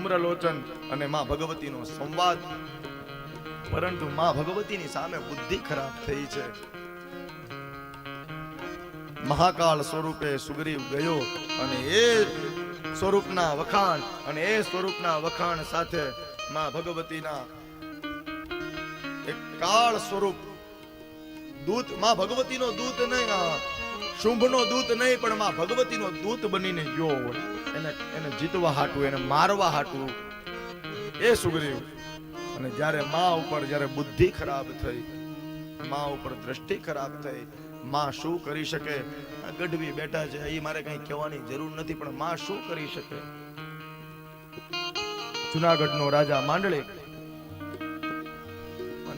ધૂમ્રલોચન અને માં ભગવતીનો સંવાદ. પરંતુ માં ભગવતીની સામે બુદ્ધિ ખરાબ થઈ છે. મહાકાળ સ્વરૂપે સુગ્રીવ ગયો અને એ સ્વરૂપના વખાણ અને એ સ્વરૂપના વખાણ સાથે માં ભગવતીના એક કાળ સ્વરૂપ દૂત, માં ભગવતીનો દૂત નહીં શુંભનો દૂત નહીં, પણ માં ભગવતીનો દૂત બનીને ગયો એને એને જીતવા હાટું, એને મારવા હાટું. એ સુગ્રીવ, અને જ્યારે માં ઉપર જ્યારે બુદ્ધિ ખરાબ થઈ, માં ઉપર દ્રષ્ટિ ખરાબ થઈ, માં શું કરી શકે? ગઢવી બેઠા છે, એ મારે કઈ કહેવાની જરૂર નથી, પણ માં શું કરી શકે? જુનાગઢનો રાજા માંડળે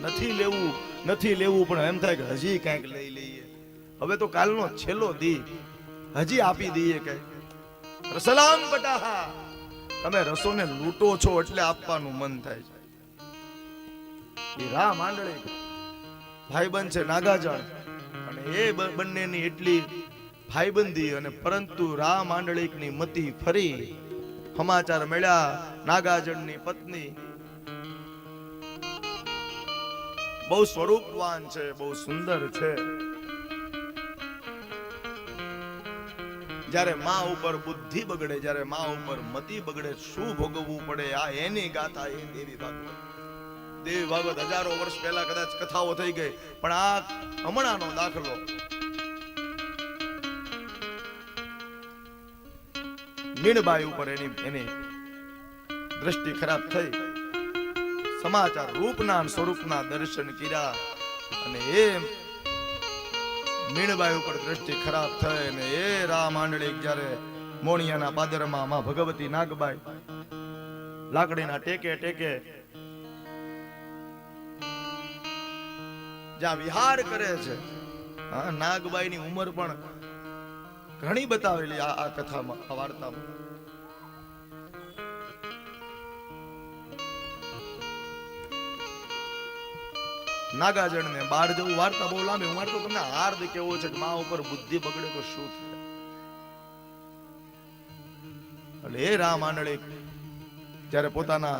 નથી લેવું નથી લેવું, પણ એમ થાય કે હજી કાંઈક લઈ લઈએ. હવે તો કાલનો છેલ્લો દી. હજી આપી દઈએ કે સલામ બટાહા. તમે રસોને લૂંટો છો એટલે આપવાનું મન થાય છે. એ રા માંડળી ભાઈબંધ છે નાગાજણ અને એ બંનેની એટલી ભાઈબંધી અને પરંતુ રા માંડળીકની મતી ફરી સમાચાર મળ્યા નાગાજણની પત્ની. બહુ સ્વરૂપવાન છે, બહુ સુંદર છે. જ્યારે માં ઉપર બુદ્ધિ બગડે, જ્યારે માં ઉપર મતિ બગડે, શું ભોગવવું પડે? આ એની ગાથા, એ દેવી ભાગવત દેવી ભાગવત હજારો વર્ષ પહેલા કદાચ કથાઓ થઈ ગઈ, પણ આ હમણાંનો દાખલો. મીણબાઈ ઉપર એની એની દ્રષ્ટિ ખરાબ થઈ. સમાચાર રૂપના સ્વરૂપના દર્શન કર્યા અને એ મીણબાઈ ઉપર દ્રષ્ટિ ખરાબ થઈ ને એ રામ આંડળી જ્યારે મોણિયાના પાદરમાં માં ભગવતી નાગબાઈ લાકડીના ટેકે ટેકે જ્યાં વિહાર કરે છે નાગબાઈ નાગબાઈની ઉંમર પણ ઘણી બતાવેલી આ કથામાં, આ વાર્તામાં. નાગાજણ ને બહાર જવું, વાર્તા બહુ લાંબી, હું વાર્તા તમને હાર્દ કેવો છે કે મા ઉપર બુદ્ધિ બગડે તો શું થાય? એટલે હે રામ આંડળી જ્યારે પોતાના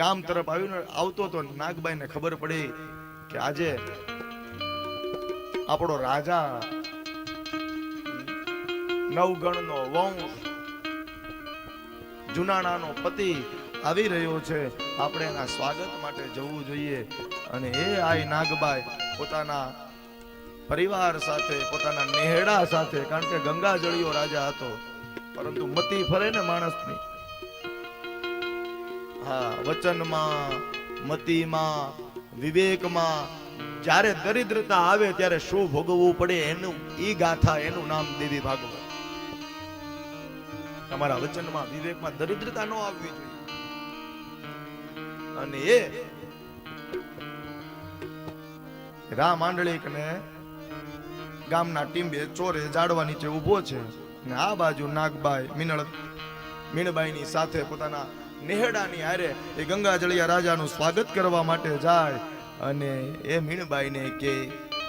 ગામ તરફ આવીને આવતો તો નાગબાઈને ખબર પડી કે આજે આપણો રાજા નવગણનો વંશ જુનાણાનો પતિ આવી રહ્યો છે. આપણે એના સ્વાગત માટે જવું જોઈએ. અને એ આઈ નાગબાઈ પોતાના પરિવાર સાથે, પોતાના નેહડા સાથે, કારણ કે ગંગાજળીઓ રાજા હતો. પરંતુ મતી ફરે ને માણસની. હા, વચનમાં, મતીમાં, વિવેકમાં, જ્યારે દરિદ્રતા આવે ત્યારે શું ભોગવવું પડે એનું, ઈ ગાથા, એનું નામ દેવી ભાગવત. તમારા વચનમાં, વિવેકમાં દરિદ્રતા ન આવવી જોઈએ. અને એ રા માંડલિક ને ગામના ટીંબે ચોરે જાડવા નીચે ઊભો છે ને આ બાજુ નાગબાઈ મિનળ મીણબાઈની સાથે પોતાના નેહડાની હારે એ ગંગાજળિયા રાજાનું સ્વાગત કરવા માટે જાય અને એ મીણબાઈને કે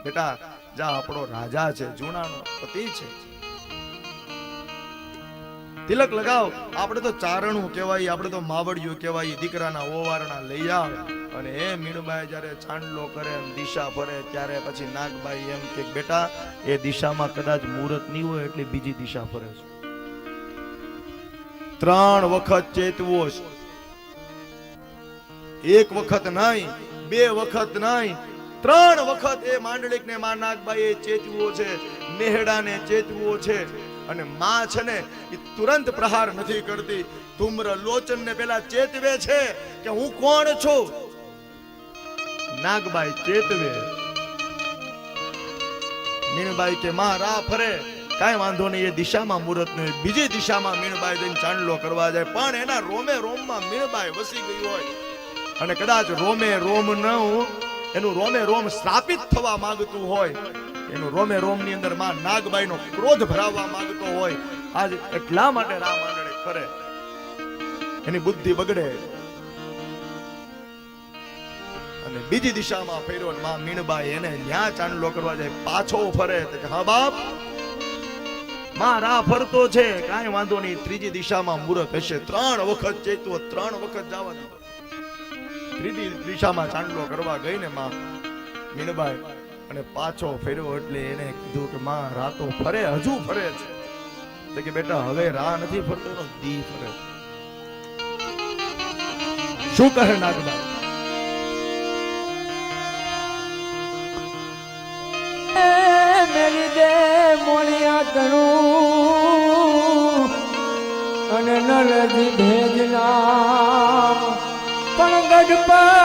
બેટા, જા, આપણો રાજા છે, જૂનાનો પતિ છે. તિલક લગાવ. આપણે તો ચારણું કહેવાય, આપણે તો માવડિયું કહેવાય. દીકરાના ઓવારણા લઈ આવે. અને એ મીણબાઈ જ્યારે ચાંદલો કરે દિશા ફરે, ત્યારે પછી નાગબાઈ એમ કે, બેટા, એ દિશામાં કદાચ મુહૂર્ત નહીં હોય, એટલે બીજી દિશા ફરે છે. ત્રણ વખત ચેતવો એક વખત નહીં, બે વખત નહીં. ત્રણ વખત એ માંડલિક ને માં નાગબાઈ ચેતવો છે. નેહડાને ચેતવો છે. અને માં છે ને એ તુરંત પ્રહાર નથી કરતી. ધૂમ્ર લોચન ને પેલા ચેતવે છે કે હું કોણ છું? નાગબાઈ ચેતવે. મીણબાઈ કે, માં, રા ફરે. કાંઈ વાંધો નહીં, એ દિશામાં મુહૂર્ત નહીં બીજી દિશામાં મીણબાઈ જઈને ચાંદલો કરવા જાય. પણ એના રોમે રોમમાં મીણબાઈ વસી ગઈ હોય. અને કદાચ રોમે રોમ ન એનું રોમે રોમ સ્થાપિત થવા માંગતું હોય. એનું રોમે રોમની અંદરમાં નાગબાઈ નો ક્રોધ ભરાવવા માંગતો હોય, આજ એટલા માટે રામ આંગણે કરે. એની બુદ્ધિ બગડે. અને બીજી દિશામાં ફેર્યો માં મીણબાઈ એને ન્યા ચાંદલો કરવા જાય, પાછો ફરે હા, બાપ, માં રાહ ફરતો છે. કાંઈ વાંધો નહીં, ત્રીજી દિશામાં મૂરખ હશે. ત્રણ વખત ચેતવો ત્રણ વખત જવા દીધો ત્રીજી દિશામાં ચાંદલો કરવા ગઈ ને માં મીનબાઈ અને પાછો ફેર્યો એટલે એને કીધું કે માં, રાતો ફરે, હજુ ફરે છે. એટલે કે બેટા, હવે રાહ નથી ફરતો એનો દી ફરે. શું કહે નાગદા મેરી મોણિયા તણું અને નલજી ભેજના, પણ ગઢપત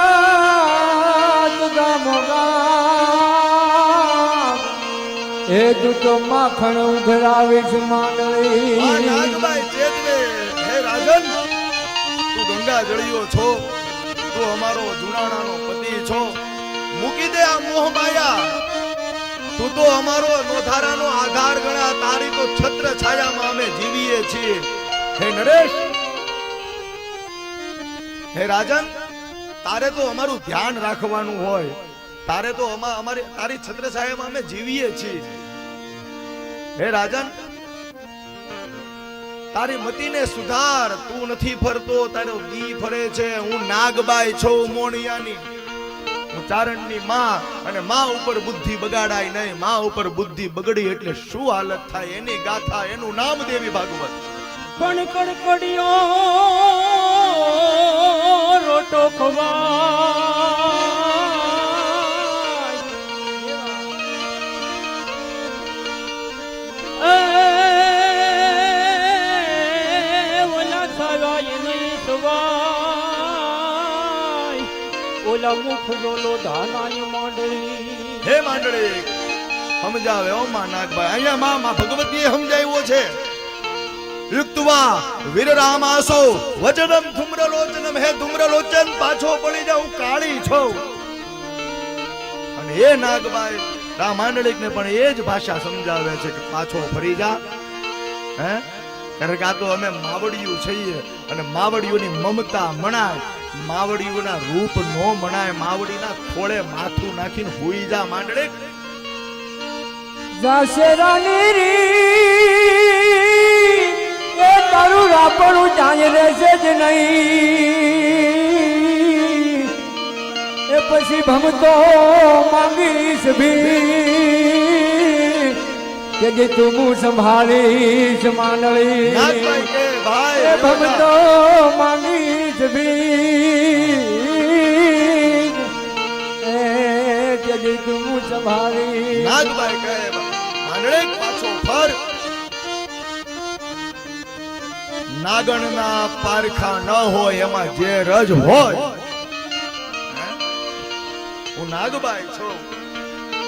એ તો માખણ ઉઘરાવીશ આ માંડવી હે રાજન, તું ગંગા જળિયો છો, તું અમારો જુનાણાનો પતિ છો, મૂકી દે આ મોહ માયા. તું તો અમારો નોધારાનો આધાર ગણા તારી તો છત્ર છાયામાં અમે જીવીએ છીએ. હે નરેશ, હે રાજન, તારે તો અમારું ધ્યાન રાખવાનું હોય. તારે તો અમારી, તારી છત્ર છાયામાં અમે જીવીએ છીએ. હે રાજન, તારી મતીને સુધાર, તું નથી ફરતો, તારો દી ફરે છે. હું નાગબાઈ છું મોણિયાની. ચારણની માં અને માં ઉપર બુદ્ધિ બગાડાય નહીં. માં ઉપર બુદ્ધિ બગડી એટલે શું હાલત થાય? એની ગાથા, એનું નામ દેવી ભાગવત. પણ કડકડિયો રોટો ખવાય ઓલા મુખ જોલો ધાનાય માંડળી હે માંડળી સમજાવે ઓ માં નાગભાઈ. અહીંયા માં માં ભગવતીએ સમજાવ્યો છે. યુક્તવા વીરરામાસો, વચનમ ધુમ્રલોચનમ. હે ધુમ્રલોચન, પાછો પડી જાઉં કાળી છો. અને એ નાગભાઈ રા માંડલિક ને પણ એ જ ભાષા સમજાવે છે કે પાછો ફરી જા. હે? કારણ કે આ તો અમે માવડિયું છીએ અને માવડિયોની મમતા, મણાય માવડીઓના રૂપ નો મણાય માવડીના ખોળે માથું નાખીને હોઈ જા માંડલિક દશરાની રી. એ તારું રાપણું ચાંય રહેશે જ નહીં. એ પછી ભમતો માંગીશ ભી કે જે તું સંભાળીશ માંડળી. ભમતો માંગીશ ભી. તું મું નાગભાઈ કહે, માંડળે પાછો ફર. નાગણના પારખા ન હોય, એમાં જે રજ હોય. હું? નાગભાઈ છું.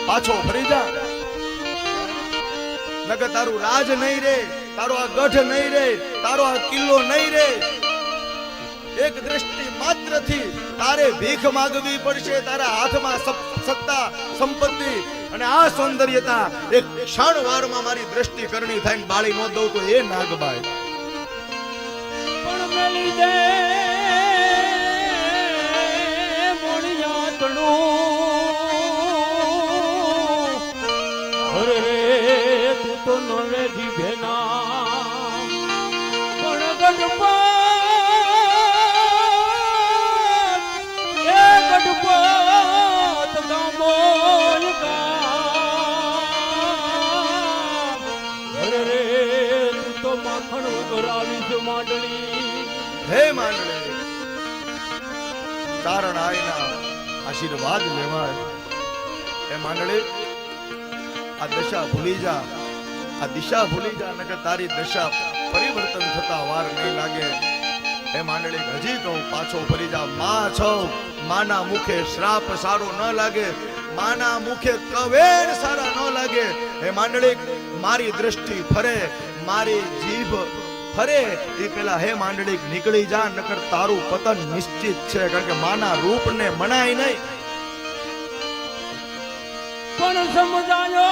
પાછો ફરી જા. નગર તારું રાજ નહીં રે, તારો આ ગઢ નહીં રે, તારો આ કિલ્લો નહીં રે. એક દ્રષ્ટિ માત્રથી તારે ભીખ માંગવી પડશે, તારા હાથમાં સત્તા, સંપત્તિ અને આ સૌંદર્યતા એક ક્ષણ વારમાં મારી દ્રષ્ટિ કરણી થાય બાળી ન દઉં તો એ નાગબાઈ પણ મોણિયાતણું. અરે તો નવે જીભેના પણ ગઢપત માંડળી હે માંડલે તારણ આયના આશીર્વાદ લેવાય. હે માંડલે આ દશા ભૂલી જા, આ દિશા ભૂલી જા, નકર તારી દશા પરિવર્તન થતા વાર નહીં લાગે. હે માંડળી હજી કહું પાછો ફરી જા માં છો, માના મુખે શ્રાપ સારો ન લાગે. માના મુખે કવેર સારા ન લાગે. હે માંડળી મારી દ્રષ્ટિ ફરે, મારી જીભ ફરે એ પેલા હે માંડળી નીકળી જા, નકર તારું પતન નિશ્ચિત છે, કારણ કે માના રૂપને મનાય નહીં. પણ સમજાયો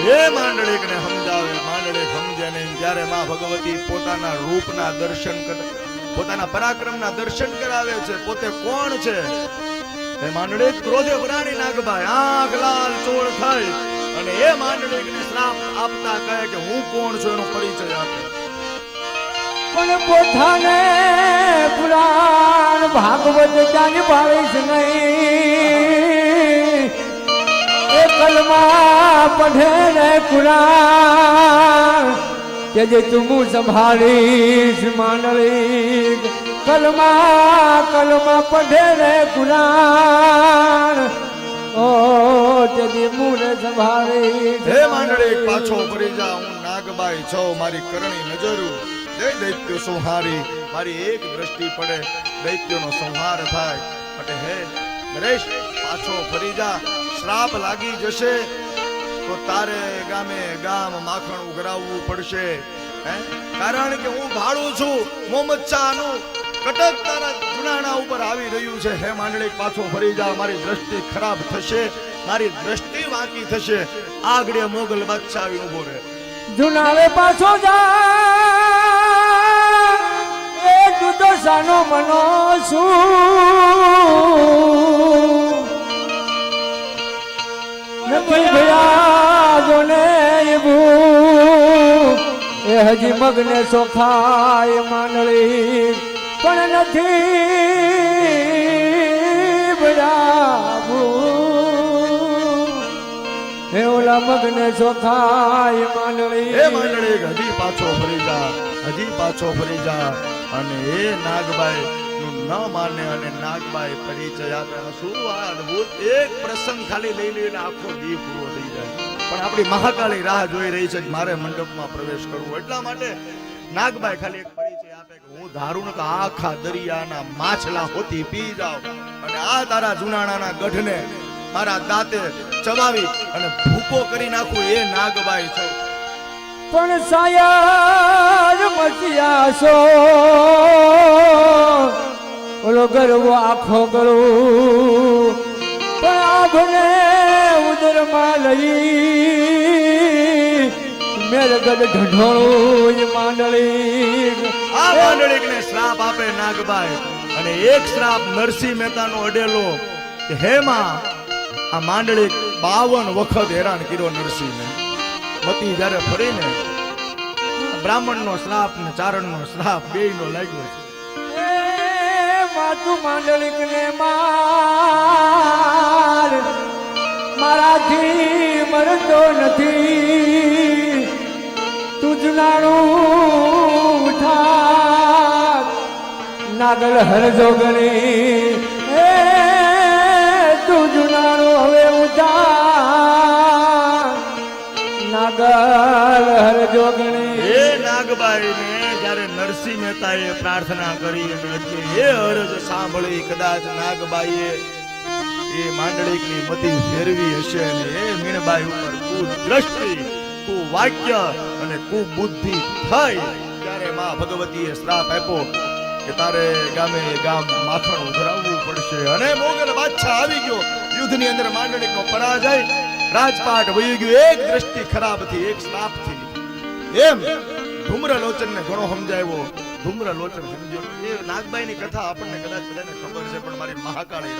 એ માંડળીકને સમજાવે માંડળીક સમજે નહીં. ત્યારે માં ભગવતી પોતાના રૂપના દર્શન કરે, પોતાના પરાક્રમના દર્શન કરાવે છે, પોતે કોણ છે? એ માંડળીક ક્રોધે ભરાણી નાગભાઈ, આંખ લાલ, ચોળ થઈ અને એ માંડળીકને શ્રાપ આપતા કહે કે હું કોણ છું એનો પરિચય આપે. પણ પોતાને પુરાણ ભાગવત જાણી પાડીશ નહીં. પઢે રે પુરાણ કે જે તું સંભાળીશ માંડળી કલમા કલમા પઢે રે પુરાણ ઓ તે મૂળ સંભાળી હે માંડળી પાછો ફરી જા, હું નાગબાઈ છો, મારી કરણી નજરું. જય દૈત્ય સંહારી, મારી એક દ્રષ્ટિ પડે, દૈત્યનો સંહાર થાય. માટે હે નરેશ, પાછો ફરી જા, શ્રાપ લાગી જશે. તો તારે ગામે ગામ માખણ ઉઘરાવવું પડશે, હે? કારણ કે હું ભાડું છું શાહનું. કટક તારા જુનાણા ઉપર આવી રહ્યું છે. હે માંડળી, પાછો ફરી જા. મારી દ્રષ્ટિ ખરાબ થશે, મારી દ્રષ્ટિ વાંકી થશે. આગળ મોગલ બાદશાહ આવી ઊભો રહે. જુનાવે પાછો જા. એ જુદો સાનો મનો શું નથી ભયા જોને એ હજી મગને સોખાય માંડળી, પણ નથી બરાબર હે ઓલા મગને સોખાય માંડળી. હે માંડળી હજી પાછો ફરી જા, હજી પાછો ફરી જા. અને એ નાગબાઈ માને અને નાગબાઈ પરિચય આપે શું અદ્ભુત? એક પ્રસંગ ખાલી લઈ લઈને આખો દી પૂરો થઈ જાય. પણ આપણી મહાકાળી રાહ જોઈ રહી છે કે મારે મંડપમાં પ્રવેશ કરવો. એટલા માટે નાગબાઈ ખાલી એક પરિચય આપે કે હું ધારું કે આખા દરિયાના માછલા હોતી પી જાવ અને આ તારા જુનાણાના ગઢને મારા દાંતે ચબાવી અને ભૂકો કરી નાખું એ નાગબાઈ છે. પણ સાયર મસિયાસો ઓલો ગરવો આખો ગળો પણ આભને ઉદરમાં લઈ મેરગડ ઢઢોળું માંડળી આ માંડળીકને શ્રાપ આપે નાગબાઈ અને એક શ્રાપ નરસિંહ મહેતાનો અડેલો કે, હે માં, આ માંડળી બાવન વખત હેરાન કર્યો નરસિંહને. મતી જ્યારે ફરીને બ્રાહ્મણનો શ્રાપ ને ચારણનો શ્રાપ બેયનો લાગ્યો છે. માતું માંડલિક ને માર. મારાથી મરતો નથી. તું જુનાણું ઉઠા નાગલ હરજો ગણી. એ તું જુનાણું હવે ઉઠા નાગલ હરજો ગણી. નાગબાઈને જ્યારે નરસિંહ મહેતાએ પ્રાર્થના કરી અને એ અરજ સાંભળી કદાચ નાગબાઈએ એ માંડળીકની મતિ ફેરવી હશે અને એ મીણબાઈ ઉપર કુદ્રષ્ટિ, કુવાક્ય અને કુબુદ્ધિ થઈ ત્યારે માં ભગવતીએ શ્રાપ આપ્યો કે તારે ગામે ગામ માખણ ઉઘરાવવું પડશે. અને મોગલ બાદશાહ આવી ગયો. યુદ્ધની અંદર માંડળીકનો પરાજય, રાજપાટ વહી ગયો. એક દ્રષ્ટિ ખરાબથી એક શ્રાપથી એમ ધૂમ્રલોચન ને ઘણો સમજાવ્યો. ધૂમ્રલોચન સમજ્યો. એ નાગબાઈ ની કથા આપણને કદાચ બધાને ખબર છે, પણ મારી મહાકાળી